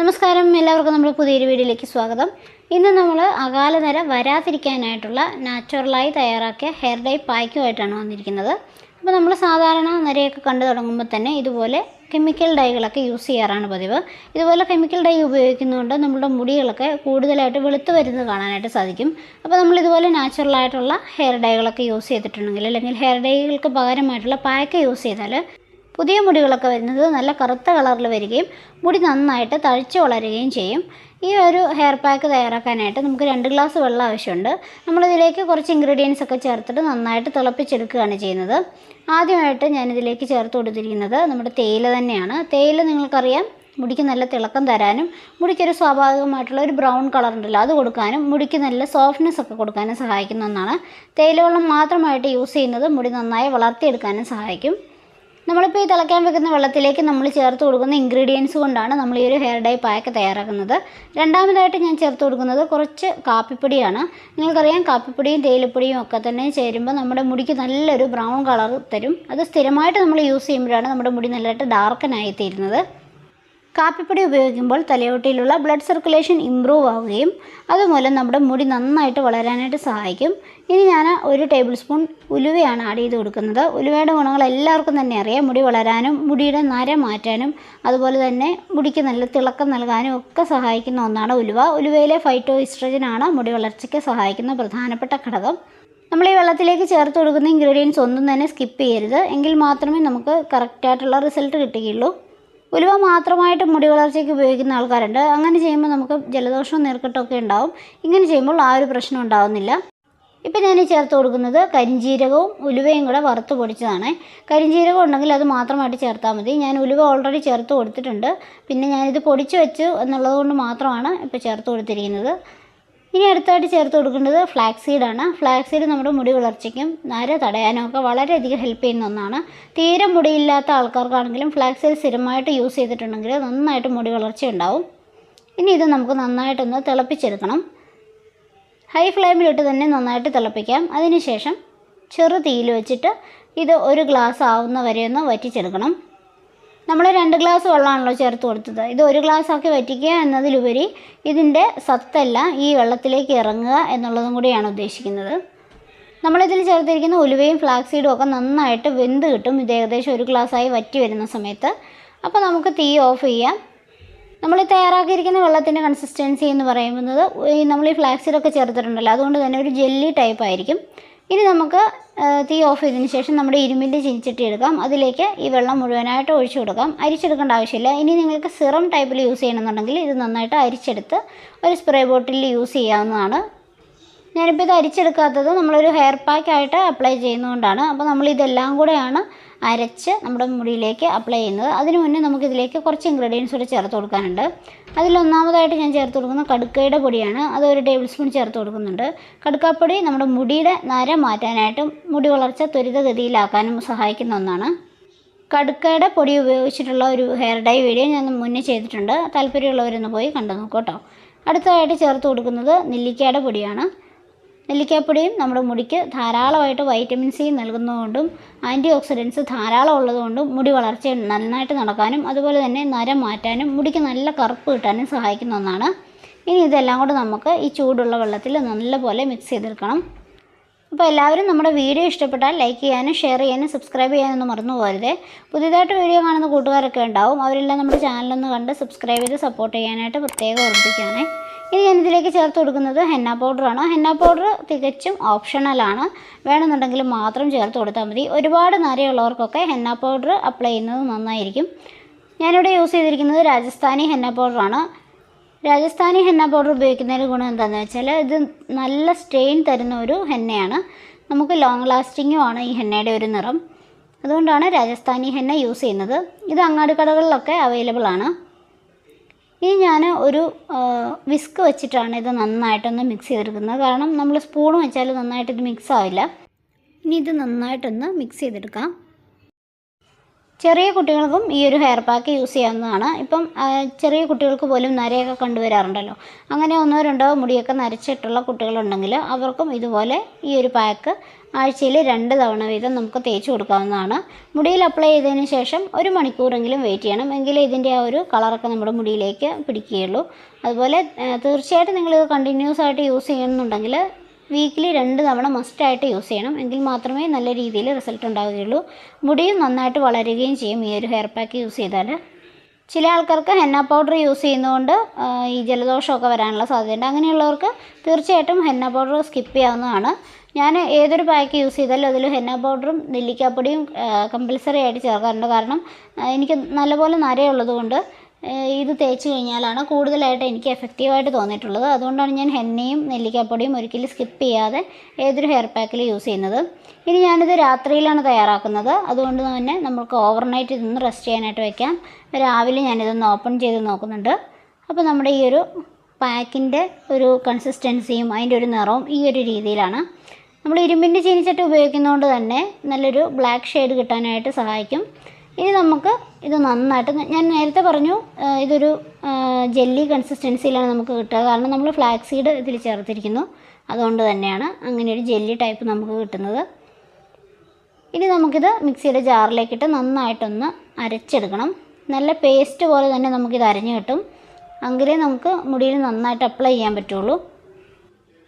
നമസ്കാരം. എല്ലാവർക്കും നമ്മുടെ പുതിയൊരു വീഡിയോയിലേക്ക് സ്വാഗതം. ഇന്ന് നമ്മൾ അകാലനര വരാതിരിക്കാനായിട്ടുള്ള നാച്ചുറലായി തയ്യാറാക്കിയ ഹെയർ ഡൈ പായ്ക്കുമായിട്ടാണ് വന്നിരിക്കുന്നത്. അപ്പോൾ നമ്മൾ സാധാരണ നരയൊക്കെ കണ്ടു തുടങ്ങുമ്പോൾ തന്നെ ഇതുപോലെ കെമിക്കൽ ഡൈകളൊക്കെ യൂസ് ചെയ്യാറാണ് പതിവ്. ഇതുപോലെ കെമിക്കൽ ഡൈ ഉപയോഗിക്കുന്നതുകൊണ്ട് നമ്മുടെ മുടികളൊക്കെ കൂടുതലായിട്ട് വെളുത്തു വരുന്നത് കാണാനായിട്ട് സാധിക്കും. അപ്പോൾ നമ്മൾ ഇതുപോലെ നാച്ചുറലായിട്ടുള്ള ഹെയർ ഡൈകളൊക്കെ യൂസ് ചെയ്തിട്ടുണ്ടെങ്കിൽ അല്ലെങ്കിൽ ഹെയർ ഡൈകൾക്ക് പകരമായിട്ടുള്ള പായ്ക്ക് യൂസ് ചെയ്താൽ പുതിയ മുടികളൊക്കെ വരുന്നത് നല്ല കറുത്ത കളറിൽ വരികയും മുടി നന്നായിട്ട് തഴച്ച് വളരുകയും ചെയ്യും. ഈ ഒരു ഹെയർ പാക്ക് തയ്യാറാക്കാനായിട്ട് നമുക്ക് രണ്ട് ഗ്ലാസ് വെള്ളം ആവശ്യമുണ്ട്. നമ്മളിതിലേക്ക് കുറച്ച് ഇൻഗ്രീഡിയൻസ് ഒക്കെ ചേർത്തിട്ട് നന്നായിട്ട് തിളപ്പിച്ചെടുക്കുകയാണ് ചെയ്യുന്നത്. ആദ്യമായിട്ട് ഞാനിതിലേക്ക് ചേർത്ത് കൊടുത്തിരിക്കുന്നത് നമ്മുടെ തേയില തന്നെയാണ്. തേയില നിങ്ങൾക്കറിയാം മുടിക്ക് നല്ല തിളക്കം തരാനും മുടിക്കൊരു സ്വാഭാവികമായിട്ടുള്ള ഒരു ബ്രൗൺ കളർ ഉണ്ടല്ലോ അത് കൊടുക്കാനും മുടിക്ക് നല്ല സോഫ്റ്റ്നെസ് ഒക്കെ കൊടുക്കാനും സഹായിക്കുന്ന ഒന്നാണ്. തേയില വെള്ളം മാത്രമായിട്ട് യൂസ് ചെയ്യുന്നത് മുടി നന്നായി വളർത്തിയെടുക്കാനും സഹായിക്കും. നമ്മളിപ്പോൾ ഈ തിളയ്ക്കാൻ വെക്കുന്ന വെള്ളത്തിലേക്ക് നമ്മൾ ചേർത്ത് കൊടുക്കുന്ന ഇൻഗ്രീഡിയൻസ് കൊണ്ടാണ് നമ്മൾ ഈ ഒരു ഹെയർ ഡൈ പാക്ക് തയ്യാറാക്കുന്നത്. രണ്ടാമതായിട്ട് ഞാൻ ചേർത്ത് കൊടുക്കുന്നത് കുറച്ച് കാപ്പിപ്പൊടിയാണ്. നിങ്ങൾക്കറിയാം കാപ്പിപ്പൊടിയും തേയിലപ്പൊടിയും ഒക്കെ തന്നെ ചേരുമ്പോൾ നമ്മുടെ മുടിക്ക് നല്ലൊരു ബ്രൗൺ കളർ തരും. അത് സ്ഥിരമായിട്ട് നമ്മൾ യൂസ് ചെയ്യുമ്പോഴാണ് നമ്മുടെ മുടി നല്ലതായിട്ട് ഡാർക്കനായി തീരുന്നത് കാപ്പിപ്പൊടി ഉപയോഗിക്കുമ്പോൾ തലയോട്ടിയിലുള്ള ബ്ലഡ് സർക്കുലേഷൻ ഇമ്പ്രൂവ് ആവുകയും അതുമൂലം നമ്മുടെ മുടി നന്നായിട്ട് വളരാനായിട്ട് സഹായിക്കും. ഇനി ഞാൻ ഒരു ടേബിൾ സ്പൂൺ ഉലുവയാണ് ആഡ് ചെയ്ത് കൊടുക്കുന്നത്. ഉലുവയുടെ ഗുണങ്ങൾ എല്ലാവർക്കും തന്നെ അറിയാം. മുടി വളരാനും മുടിയുടെ നര മാറ്റാനും അതുപോലെ തന്നെ മുടിക്ക് നല്ല തിളക്കം നൽകാനും ഒക്കെ സഹായിക്കുന്ന ഒന്നാണ് ഉലുവ. ഉലുവയിലെ ഫൈറ്റോ ഇസ്ട്രജനാണ് മുടി വളർച്ചയ്ക്ക് സഹായിക്കുന്ന പ്രധാനപ്പെട്ട ഘടകം. നമ്മൾ ഈ വെള്ളത്തിലേക്ക് ചേർത്ത് കൊടുക്കുന്ന ഇൻഗ്രീഡിയൻസ് ഒന്നും തന്നെ സ്കിപ്പ് ചെയ്യരുത്. എങ്കിൽ മാത്രമേ നമുക്ക് കറക്റ്റായിട്ടുള്ള റിസൾട്ട് കിട്ടുകയുള്ളൂ. ഉലുവ മാത്രമായിട്ട് മുടി വളർച്ചയ്ക്ക് ഉപയോഗിക്കുന്ന ആൾക്കാരുണ്ട്. അങ്ങനെ ചെയ്യുമ്പോൾ നമുക്ക് ജലദോഷവും നീർക്കെട്ടൊക്കെ ഉണ്ടാവും. ഇങ്ങനെ ചെയ്യുമ്പോൾ ആ ഒരു പ്രശ്നം ഉണ്ടാവുന്നില്ല. ഇപ്പം ഞാൻ ചേർത്ത് കൊടുക്കുന്നത് കരിഞ്ജീരകവും ഉലുവയും കൂടെ വറുത്ത് പൊടിച്ചതാണ്. കരിഞ്ജീരകം ഉണ്ടെങ്കിൽ അത് മാത്രമായിട്ട് ചേർത്താൽ മതി. ഞാൻ ഉലുവ ഓൾറെഡി ചേർത്ത് കൊടുത്തിട്ടുണ്ട്. പിന്നെ ഞാനിത് പൊടിച്ച് വെച്ചു എന്നുള്ളത് കൊണ്ട് മാത്രമാണ് ഇപ്പോൾ ചേർത്ത് കൊടുത്തിരിക്കുന്നത്. ഇനി അടുത്തായിട്ട് ചേർത്ത് കൊടുക്കേണ്ടത് ഫ്ലാക്സ് സീഡാണ് ഫ്ലാക്സ് സീഡ് നമ്മുടെ മുടി വളർച്ചയ്ക്കും നര തടയാനും ഒക്കെ വളരെയധികം ഹെൽപ്പ് ചെയ്യുന്ന ഒന്നാണ്. തീരെ മുടിയില്ലാത്ത ആൾക്കാർക്കാണെങ്കിലും ഫ്ലാക്സ് സീഡ് സ്ഥിരമായിട്ട് യൂസ് ചെയ്തിട്ടുണ്ടെങ്കിൽ നന്നായിട്ട് മുടി വളർച്ച ഉണ്ടാവും. ഇനി ഇത് നമുക്ക് നന്നായിട്ടൊന്ന് തിളപ്പിച്ചെടുക്കണം. ഹൈ ഫ്ലെയിമിലിട്ട് തന്നെ നന്നായിട്ട് തിളപ്പിക്കാം. അതിനുശേഷം ചെറു തീയിൽ വെച്ചിട്ട് ഇത് ഒരു ഗ്ലാസ് ആവുന്ന വരെ ഒന്ന് വറ്റിച്ചെടുക്കണം. നമ്മൾ രണ്ട് ഗ്ലാസ് വെള്ളമാണല്ലോ ചേർത്ത് കൊടുത്തത്. ഇത് ഒരു ഗ്ലാസ് ആക്കി വറ്റിക്കുക എന്നതിലുപരി ഇതിന്റെ സത്തെല്ലാം ഈ വെള്ളത്തിലേക്ക് ഇറങ്ങുക എന്നുള്ളതും കൂടിയാണ് ഉദ്ദേശിക്കുന്നത്. നമ്മളിതിൽ ചേർത്തിരിക്കുന്ന ഉലുവയും ഫ്ലാക്സ് സീഡും ഒക്കെ നന്നായിട്ട് വെന്ത് കിട്ടും. ഇത് ഏകദേശം ഒരു ഗ്ലാസ്സായി വറ്റി വരുന്ന സമയത്ത്. അപ്പോൾ നമുക്ക് തീ ഓഫ് ചെയ്യാം. നമ്മൾ തയ്യാറാക്കിയിരിക്കുന്ന വെള്ളത്തിന്റെ കൺസിസ്റ്റൻസി എന്ന് പറയുന്നത് നമ്മൾ ഈ ഫ്ലാക്സ് സീഡൊക്കെ ചേർത്തിട്ടുണ്ടല്ലോ. അതുകൊണ്ട് തന്നെ ഒരു ജെല്ലി ടൈപ്പ് ആയിരിക്കും. ഇനി നമുക്ക് തീ ഓഫ് ചെയ്തതിന് ശേഷം നമ്മുടെ ഇരുമ്പിന്റെ ചീനിച്ചട്ടി എടുക്കാം. അതിലേക്ക് ഈ വെള്ളം മുഴുവനായിട്ട് ഒഴിച്ചു കൊടുക്കാം. അരിച്ചെടുക്കേണ്ട ആവശ്യമില്ല. ഇനി നിങ്ങൾക്ക് സിറം ടൈപ്പിൽ യൂസ് ചെയ്യണമെന്നുണ്ടെങ്കിൽ ഇത് നന്നായിട്ട് അരിച്ചെടുത്ത് ഒരു സ്പ്രേ ബോട്ടിലിൽ യൂസ് ചെയ്യാവുന്നതാണ്. ഞാനിപ്പോൾ ഇത് അരിച്ചെടുക്കാത്തത് നമ്മളൊരു ഹെയർ പാക്കായിട്ട് അപ്ലൈ ചെയ്യുന്നതുകൊണ്ടാണ്. അപ്പോൾ നമ്മൾ ഇതെല്ലാം കൂടെയാണ് അരച്ച് നമ്മുടെ മുടിയിലേക്ക് അപ്ലൈ ചെയ്യുന്നത്. അതിന് മുന്നേ നമുക്കിതിലേക്ക് കുറച്ച് ഇൻഗ്രീഡിയൻസ് കൂടെ ചേർത്ത് കൊടുക്കാനുണ്ട്. അതിലൊന്നാമതായിട്ട് ഞാൻ ചേർത്ത് കൊടുക്കുന്നത് കടുക്കയുടെ പൊടിയാണ്. അത് ഒരു ടേബിൾ സ്പൂൺ ചേർത്ത് കൊടുക്കുന്നുണ്ട്. കടുക്കാപ്പൊടി നമ്മുടെ മുടിയുടെ നര മാറ്റാനായിട്ടും മുടി വളർച്ച ത്വരിതഗതിയിലാക്കാനും സഹായിക്കുന്ന ഒന്നാണ്. കടുക്കയുടെ പൊടി ഉപയോഗിച്ചിട്ടുള്ള ഒരു ഹെയർ ഡൈ വീഡിയോ ഞാൻ മുന്നേ ചെയ്തിട്ടുണ്ട്. താല്പര്യമുള്ളവരൊന്ന് പോയി കണ്ടു നോക്കൂ കേട്ടോ. അടുത്തതായിട്ട് ചേർത്ത് കൊടുക്കുന്നത് നെല്ലിക്കയുടെ പൊടിയാണ്. നെല്ലിക്കാപ്പൊടിയും നമ്മുടെ മുടിക്ക് ധാരാളമായിട്ട് വൈറ്റമിൻ സി നൽകുന്നതുകൊണ്ടും ആന്റി ഓക്സിഡൻസ് ധാരാളം ഉള്ളതുകൊണ്ടും മുടി വളർച്ച നന്നായിട്ട് നടക്കാനും അതുപോലെ തന്നെ നരം മാറ്റാനും മുടിക്ക് നല്ല കറുപ്പ് കിട്ടാനും സഹായിക്കുന്ന ഒന്നാണ്. ഇനി ഇതെല്ലാം കൂടെ നമുക്ക് ഈ ചൂടുള്ള വെള്ളത്തിൽ നല്ലപോലെ മിക്സ് ചെയ്തെടുക്കണം. അപ്പോൾ എല്ലാവരും നമ്മുടെ വീഡിയോ ഇഷ്ടപ്പെട്ടാൽ ലൈക്ക് ചെയ്യാനും ഷെയർ ചെയ്യാനും സബ്സ്ക്രൈബ് ചെയ്യാനൊന്നും മറന്നു പോകരുതേ. പുതിയതായിട്ട് വീഡിയോ കാണുന്ന കൂട്ടുകാരൊക്കെ ഉണ്ടാവും. അവരെല്ലാം നമ്മുടെ ചാനലൊന്ന് കണ്ട് സബ്സ്ക്രൈബ് ചെയ്ത് സപ്പോർട്ട് ചെയ്യാനായിട്ട് പ്രത്യേകം ഓർമ്മിപ്പിക്കുകയാണേ ഇനി ഞാനിതിലേക്ക് ചേർത്ത് കൊടുക്കുന്നത് ഹെന്ന പൗഡറാണ് ഹെന്ന പൗഡർ തികച്ചും ഓപ്ഷണലാണ് വേണമെന്നുണ്ടെങ്കിൽ മാത്രം ചേർത്ത് കൊടുത്താൽ മതി. ഒരുപാട് നരയുള്ളവർക്കൊക്കെ ഹെന്ന പൗഡർ അപ്ലൈ ചെയ്യുന്നത് നന്നായിരിക്കും. ഞാനിവിടെ യൂസ് ചെയ്തിരിക്കുന്നത് രാജസ്ഥാനി ഹെന്ന പൗഡറാണ് രാജസ്ഥാനി ഹെന്ന പൗഡർ ഉപയോഗിക്കുന്നതിന് ഗുണം എന്താണെന്ന് വെച്ചാൽ ഇത് നല്ല സ്റ്റെയിൻ തരുന്ന ഒരു ഹെന്നയാണ്. നമുക്ക് ലോങ് ലാസ്റ്റിങ്ങും ആണ് ഈ ഹെന്നയുടെ ഒരു നിറം. അതുകൊണ്ടാണ് രാജസ്ഥാനി ഹെന്ന യൂസ് ചെയ്യുന്നത്. ഇത് അങ്ങാടി കടകളിലൊക്കെ അവൈലബിൾ ആണ്. ഇനി ഞാൻ ഒരു വിസ്ക് വെച്ചിട്ടാണ് ഇത് നന്നായിട്ടൊന്ന് മിക്സ് ചെയ്തെടുക്കുന്നത്. കാരണം നമ്മൾ സ്പൂൺ വെച്ചാൽ നന്നായിട്ട് ഇത് മിക്സ് ആവില്ല. ഇനി ഇത് നന്നായിട്ടൊന്ന് മിക്സ് ചെയ്തെടുക്കാം. ചെറിയ കുട്ടികൾക്കും ഈ ഒരു ഹെയർ പാക്ക് യൂസ് ചെയ്യാവുന്നതാണ്. ഇപ്പം ചെറിയ കുട്ടികൾക്ക് പോലും നരയൊക്കെ കണ്ടുവരാറുണ്ടല്ലോ. അങ്ങനെ ഒന്നോ രണ്ടോ മുടിയൊക്കെ നരച്ചിട്ടുള്ള കുട്ടികളുണ്ടെങ്കിൽ അവർക്കും ഇതുപോലെ ഈ ഒരു പാക്ക് ആഴ്ചയിൽ രണ്ട് തവണ വീതം നമുക്ക് തേച്ച് കൊടുക്കാവുന്നതാണ്. മുടിയിൽ അപ്ലൈ ചെയ്തതിന് ശേഷം ഒരു മണിക്കൂറെങ്കിലും വെയിറ്റ് ചെയ്യണം. എങ്കിലേ ഇതിന്റെ ആ ഒരു കളറൊക്കെ നമ്മുടെ മുടിയിലേക്ക് പിടിക്കുകയുള്ളൂ. അതുപോലെ തീർച്ചയായിട്ടും നിങ്ങളിത് കണ്ടിന്യൂസ് ആയിട്ട് യൂസ് ചെയ്യുന്നുണ്ടെങ്കിൽ വീക്കിലി രണ്ട് തവണ മസ്റ്റായിട്ട് യൂസ് ചെയ്യണം. എങ്കിൽ മാത്രമേ നല്ല രീതിയിൽ റിസൾട്ട് ഉണ്ടാവുകയുള്ളൂ. മുടിയും നന്നായിട്ട് വളരുകയും ചെയ്യും ഈ ഒരു ഹെയർ പാക്ക് യൂസ് ചെയ്താൽ ചില ആൾക്കാർക്ക് ഹെന്ന പൗഡർ യൂസ് ചെയ്യുന്നതുകൊണ്ട് ഈ ജലദോഷമൊക്കെ വരാനുള്ള സാധ്യതയുണ്ട്. അങ്ങനെയുള്ളവർക്ക് തീർച്ചയായിട്ടും ഹെന്ന പൗഡർ സ്കിപ്പ് ചെയ്യാവുന്നതാണ്. ഞാൻ ഏതൊരു പാക്ക് യൂസ് ചെയ്താലും അതിൽ ഹെന്ന പൗഡറും നെല്ലിക്കാപ്പൊടിയും കമ്പൽസറി ആയിട്ട് ചേർക്കാറുണ്ട്. കാരണം എനിക്ക് നല്ലപോലെ നരയുള്ളത് കൊണ്ട് ഏഹ് ഇത് തേച്ച് കഴിഞ്ഞാലാണ് കൂടുതലായിട്ട് എനിക്ക് എഫക്റ്റീവായിട്ട് തോന്നിയിട്ടുള്ളത്. അതുകൊണ്ടാണ് ഞാൻ ഹെന്നയും നെല്ലിക്കാപ്പൊടിയും ഒരിക്കലും സ്കിപ്പ് ചെയ്യാതെ ഏതൊരു ഹെയർ പാക്കിൽ യൂസ് ചെയ്യുന്നത്. ഇനി ഞാനിത് രാത്രിയിലാണ് തയ്യാറാക്കുന്നത്. അതുകൊണ്ട് തന്നെ നമുക്ക് ഓവർനൈറ്റ് ഇതൊന്ന് റെസ്റ്റ് ചെയ്യാനായിട്ട് വയ്ക്കാം രാവിലെ ഞാനിതൊന്ന് ഓപ്പൺ ചെയ്ത് നോക്കുന്നുണ്ട്. അപ്പോൾ നമ്മുടെ ഈ ഒരു പാക്കിന്റെ ഒരു കൺസിസ്റ്റൻസിയും അതിന്റെ ഒരു നിറവും ഈ ഒരു രീതിയിലാണ്. നമ്മൾ ഇരുമ്പിന്റെ ചീനിച്ചട്ടി ഉപയോഗിക്കുന്നതുകൊണ്ട് തന്നെ നല്ലൊരു ബ്ലാക്ക് ഷെയ്ഡ് കിട്ടാനായിട്ട് സഹായിക്കും. ഇനി നമുക്ക് ഇത് നന്നായിട്ട് ഞാൻ നേരത്തെ പറഞ്ഞു ഇതൊരു ജെല്ലി കൺസിസ്റ്റൻസിയിലാണ് നമുക്ക് കിട്ടുക. കാരണം നമ്മൾ ഫ്ലാക്സ് സീഡ് ഇതിൽ ചേർത്തിരിക്കുന്നു. അതുകൊണ്ട് തന്നെയാണ് അങ്ങനെ ഒരു ജെല്ലി ടൈപ്പ് നമുക്ക് കിട്ടുന്നത്. ഇനി നമുക്കിത് മിക്സിയുടെ ജാറിലേക്കിട്ട് നന്നായിട്ടൊന്ന് അരച്ചെടുക്കണം. നല്ല പേസ്റ്റ് പോലെ തന്നെ നമുക്കിത് അരഞ്ഞു കിട്ടും. എങ്കിലേ നമുക്ക് മുടിയിൽ നന്നായിട്ട് അപ്ലൈ ചെയ്യാൻ പറ്റുള്ളൂ.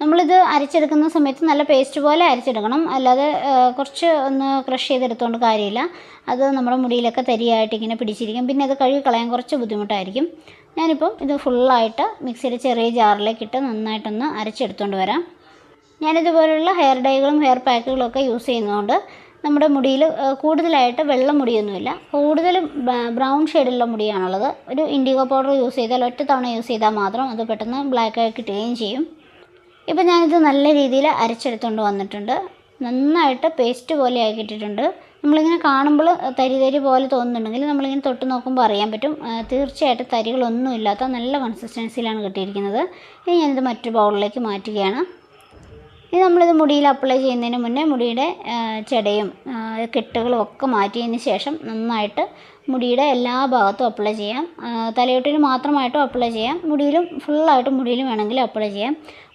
നമ്മളിത് അരച്ചെടുക്കുന്ന സമയത്ത് നല്ല പേസ്റ്റ് പോലെ അരച്ചെടുക്കണം. അല്ലാതെ കുറച്ച് ഒന്ന് ക്രഷ് ചെയ്തെടുത്തുകൊണ്ട് കാര്യമില്ല. അത് നമ്മുടെ മുടിയിലൊക്കെ തരിയായിട്ട് ഇങ്ങനെ പിടിച്ചിരിക്കും. പിന്നെ അത് കഴുകി കളയാൻ കുറച്ച് ബുദ്ധിമുട്ടായിരിക്കും. ഞാനിപ്പം ഇത് ഫുള്ളായിട്ട് മിക്സിയിൽ ചെറിയ ജാറിലേക്ക് ഇട്ട് നന്നായിട്ടൊന്ന് അരച്ചെടുത്തുകൊണ്ട് വരാം. ഞാനിതുപോലുള്ള ഹെയർ ഡൈകളും ഹെയർ പാക്കുകളും ഒക്കെ യൂസ് ചെയ്യുന്നതുകൊണ്ട് നമ്മുടെ മുടിയിൽ കൂടുതലായിട്ട് വെള്ള മുടിയൊന്നുമില്ല. കൂടുതലും ബ്രൗൺ ഷെയ്ഡുള്ള മുടിയാണുള്ളത്. ഒരു ഇൻഡിഗോ പൗഡർ യൂസ് ചെയ്താൽ ഒറ്റ തവണ യൂസ് ചെയ്താൽ മാത്രം അത് പെട്ടെന്ന് ബ്ലാക്ക് ആയി കിട്ടുകയും ചെയ്യും. ഇപ്പം ഞാനിത് നല്ല രീതിയിൽ അരച്ചെടുത്തുകൊണ്ട് വന്നിട്ടുണ്ട്. നന്നായിട്ട് പേസ്റ്റ് പോലെ ആക്കിയിട്ടിട്ടുണ്ട് നമ്മളിങ്ങനെ കാണുമ്പോൾ തരി തരി പോലെ തോന്നുന്നുണ്ടെങ്കിൽ നമ്മളിങ്ങനെ തൊട്ട് നോക്കുമ്പോൾ അറിയാൻ പറ്റും. തീർച്ചയായിട്ടും തരികളൊന്നും ഇല്ലാത്ത നല്ല കൺസിസ്റ്റൻസിയിലാണ് കിട്ടിയിരിക്കുന്നത്. ഇനി ഞാനിത് മറ്റൊരു ബൗളിലേക്ക് മാറ്റുകയാണ്. ഇനി നമ്മളിത് മുടിയിൽ അപ്ലൈ ചെയ്യുന്നതിന് മുന്നേ മുടിയുടെ ചെടയും കെട്ടുകളും ഒക്കെ മാറ്റിയതിന് ശേഷം നന്നായിട്ട് മുടിയുടെ എല്ലാ ഭാഗത്തും അപ്ലൈ ചെയ്യാം. തലയോട്ടിന് മാത്രമായിട്ടും അപ്ലൈ ചെയ്യാം. മുടിയിലും ഫുള്ളായിട്ട് മുടിയിലും വേണമെങ്കിൽ അപ്ലൈ ചെയ്യാം.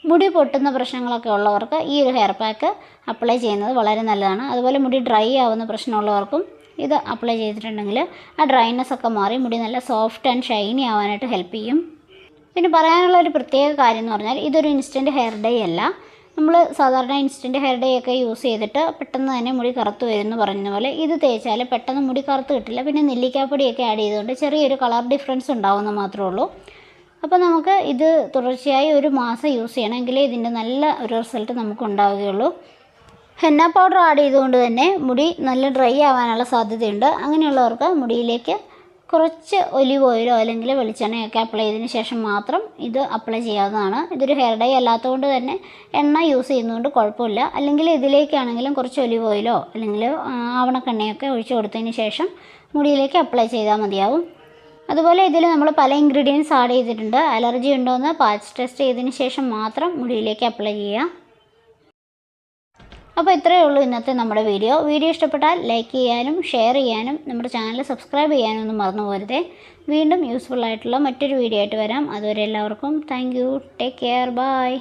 മുടി പൊട്ടുന്ന പ്രശ്നങ്ങളൊക്കെ ഉള്ളവർക്ക് ഈ ഒരു ഹെയർ പാക്ക് അപ്ലൈ ചെയ്യുന്നത് വളരെ നല്ലതാണ്. അതുപോലെ മുടി ഡ്രൈ ആവുന്ന പ്രശ്നമുള്ളവർക്കും ഇത് അപ്ലൈ ചെയ്തിട്ടുണ്ടെങ്കിൽ ആ ഡ്രൈനെസ് ഒക്കെ മാറി മുടി നല്ല സോഫ്റ്റ് ആൻഡ് ഷൈനി ആവാനായിട്ട് ഹെൽപ്പ് ചെയ്യും. പിന്നെ പറയാനുള്ള ഒരു പ്രത്യേക കാര്യം എന്ന് പറഞ്ഞാൽ ഇതൊരു ഇൻസ്റ്റന്റ് ഹെയർ ഡേ അല്ല. നമ്മൾ സാധാരണ ഇൻസ്റ്റന്റ് ഹെയർ ഡേ ഒക്കെ യൂസ് ചെയ്തിട്ട് പെട്ടെന്ന് തന്നെ മുടി കറുത്ത് വരും എന്ന് പറഞ്ഞ പോലെ ഇത് തേച്ചാൽ പെട്ടെന്ന് മുടി കറുത്ത് കിട്ടില്ല. പിന്നെ നെല്ലിക്കാപ്പൊടിയൊക്കെ ആഡ് ചെയ്തുകൊണ്ട് ചെറിയൊരു കളർ ഡിഫറൻസ് ഉണ്ടാവുമെന്ന് മാത്രമേ ഉള്ളൂ. അപ്പോൾ നമുക്ക് ഇത് തുടർച്ചയായി ഒരു മാസം യൂസ് ചെയ്യണമെങ്കിലേ ഇതിന്റെ നല്ല ഒരു റിസൾട്ട് നമുക്ക് ഉണ്ടാവുകയുള്ളൂ. ഹെന്ന പൗഡർ ആഡ് ചെയ്തുകൊണ്ട് തന്നെ മുടി നല്ല ഡ്രൈ ആവാനുള്ള സാധ്യതയുണ്ട്. അങ്ങനെയുള്ളവർക്ക് മുടിയിലേക്ക് കുറച്ച് ഒലിവ് ഓയിലോ അല്ലെങ്കിൽ വെളിച്ചെണ്ണയൊക്കെ അപ്ലൈ ചെയ്തതിന് ശേഷം മാത്രം ഇത് അപ്ലൈ ചെയ്യാവുന്നതാണ്. ഇതൊരു ഹെയർ ഡൈ അല്ലാത്തതുകൊണ്ട് തന്നെ എണ്ണ യൂസ് ചെയ്യുന്നതുകൊണ്ട് കുഴപ്പമില്ല. അല്ലെങ്കിൽ ഇതിലേക്കാണെങ്കിലും കുറച്ച് ഒലിവ് ഓയിലോ അല്ലെങ്കിൽ ആവണക്കെണ്ണയൊക്കെ ഒഴിച്ചു കൊടുത്തതിന് ശേഷം മുടിയിലേക്ക് അപ്ലൈ ചെയ്താൽ മതിയാവും. അതുപോലെ ഇതിൽ നമ്മൾ പല ഇൻഗ്രീഡിയൻസ് ആഡ് ചെയ്തിട്ടുണ്ട്. അലർജി ഉണ്ടോ എന്ന് പാച്ച് ടെസ്റ്റ് ചെയ്തതിന് ശേഷം മാത്രം മുടിയിലേക്ക് അപ്ലൈ ചെയ്യുക. അപ്പോൾ ഇത്രയേ ഉള്ളൂ ഇന്നത്തെ നമ്മുടെ വീഡിയോ. വീഡിയോ ഇഷ്ടപ്പെട്ടാൽ ലൈക്ക് ചെയ്യാനും ഷെയർ ചെയ്യാനും നമ്മുടെ ചാനൽ സബ്സ്ക്രൈബ് ചെയ്യാനും ഒന്നും മറന്നു പോരുതേ വീണ്ടും യൂസ്ഫുൾ ആയിട്ടുള്ള മറ്റൊരു വീഡിയോ ആയിട്ട് വരാം. അതുവരെ എല്ലാവർക്കും thank you. Take care. Bye.